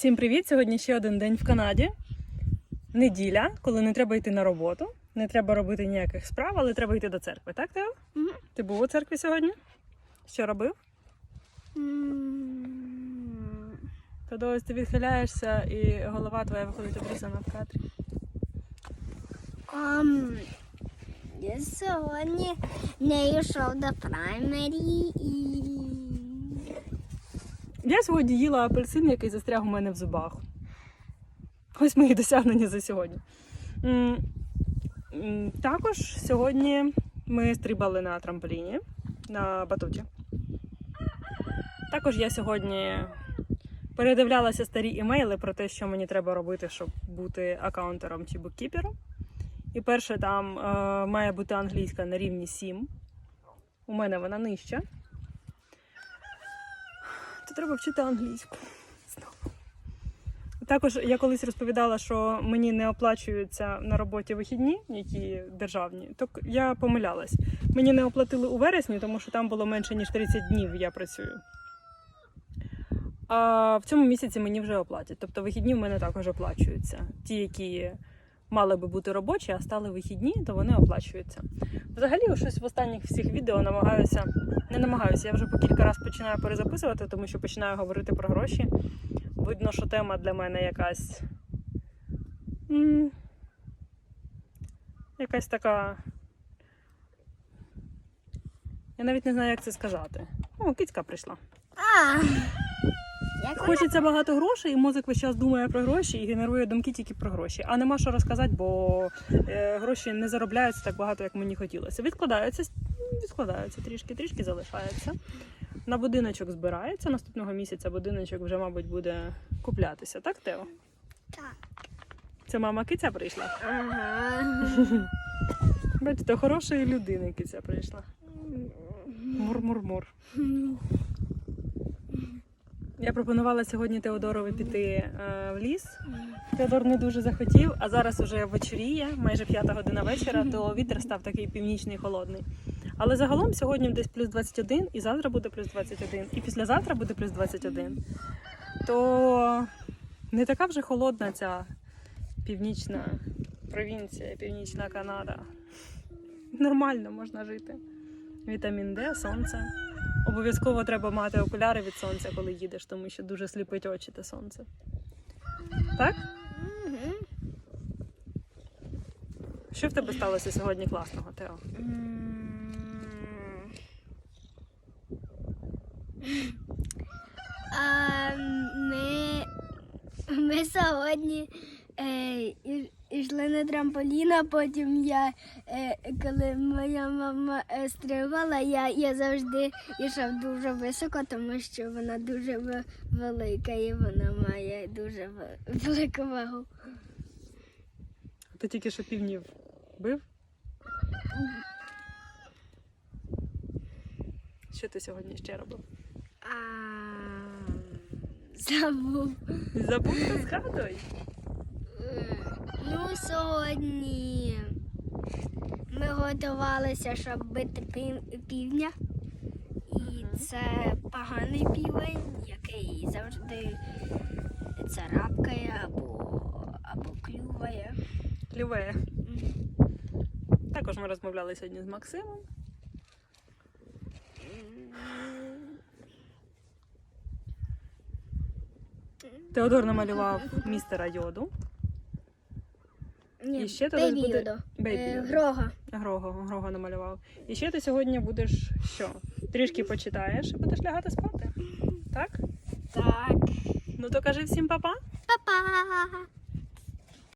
Всім привіт! Сьогодні ще один день в Канаді. Неділя, коли не треба йти на роботу, не треба робити ніяких справ, але треба йти до церкви. Так, Тео? Мгм. Ти був у церкві сьогодні? Що робив? М, То ось ти відхиляєшся і голова твоя виходить обрізана в кадрі. ам, Я сьогодні не йшов до праймері і Я сьогодні їла апельсин, який застряг у мене в зубах. Ось мої досягнення за сьогодні. Також сьогодні ми стрибали на трамполіні на батуті. Також я сьогодні передивлялася старі імейли про те, що мені треба робити, щоб бути аккаунтером чи буккіпером. І перше там е, має бути англійська на рівні 7. У мене вона нижча. То треба вчити англійську. Знову. Також я колись розповідала, що мені не оплачуються на роботі вихідні, які державні, то я помилялась. Мені не оплатили у вересні, тому що там було менше ніж 30 днів я працюю. А в цьому місяці мені вже оплатять. Тобто вихідні в мене також оплачуються. Ті, які мали би бути робочі, а стали вихідні, то вони оплачуються. Взагалі, щось в останніх всіх відео намагаюся не намагаюся, я вже по кілька разів починаю перезаписувати, тому що починаю говорити про гроші. Видно, що тема для мене якась. Якась така. Я навіть не знаю, як це сказати. О, кицька прийшла. Хочеться багато грошей, і мозок весь час думає про гроші і генерує думки тільки про гроші. А нема що розказати, бо е, гроші не заробляються так багато, як мені хотілося. Відкладаються, відкладаються трішки, трішки залишаються. На будиночок збирається. Наступного місяця будиночок вже, мабуть, буде куплятися. Так, Тео? так. Це мама киця прийшла. Ага. Бачите, хорошої людини киця прийшла. Мур-мур-мур. Я пропонувала сьогодні Теодорові піти е, в ліс. Теодор не дуже захотів, а зараз уже вечоріє, майже п'ята година вечора, то вітер став такий північний холодний. Але загалом сьогодні десь плюс 21, і завтра буде плюс 21, і післязавтра буде плюс 21. То не така вже холодна ця північна провінція, північна Канада. Нормально можна жити. Вітамін Д, сонце. Обов'язково треба мати окуляри від сонця, коли їдеш, тому що дуже сліпить очі те сонце. Так? Мгм. Що в тебе сталося сьогодні класного, Тео? А, Ми, ми сьогодні е, йшли на трамполін, а потім я, е, коли моя мама е, стрибала, я, я завжди йшов дуже високо, тому що вона дуже велика і вона має дуже велику вагу. Ти тільки що півнів бив? Що ти сьогодні ще робив? А, забув. Забув то згадуй. Ну, сьогодні ми готувалися, щоб бити півня. І це поганий півень, який завжди царапкає або, або клюває. Ліве. Також ми розмовляли сьогодні з Максимом. Теодор намалював містера йоду. Ні, І ще ти буде- Йодо. Е, Йода. Грога. Грого, Грого намалював. І ще ти сьогодні будеш що? Трішки почитаєш і будеш лягати спати. Так? Так. Ну то кажи всім па-па. Па-па!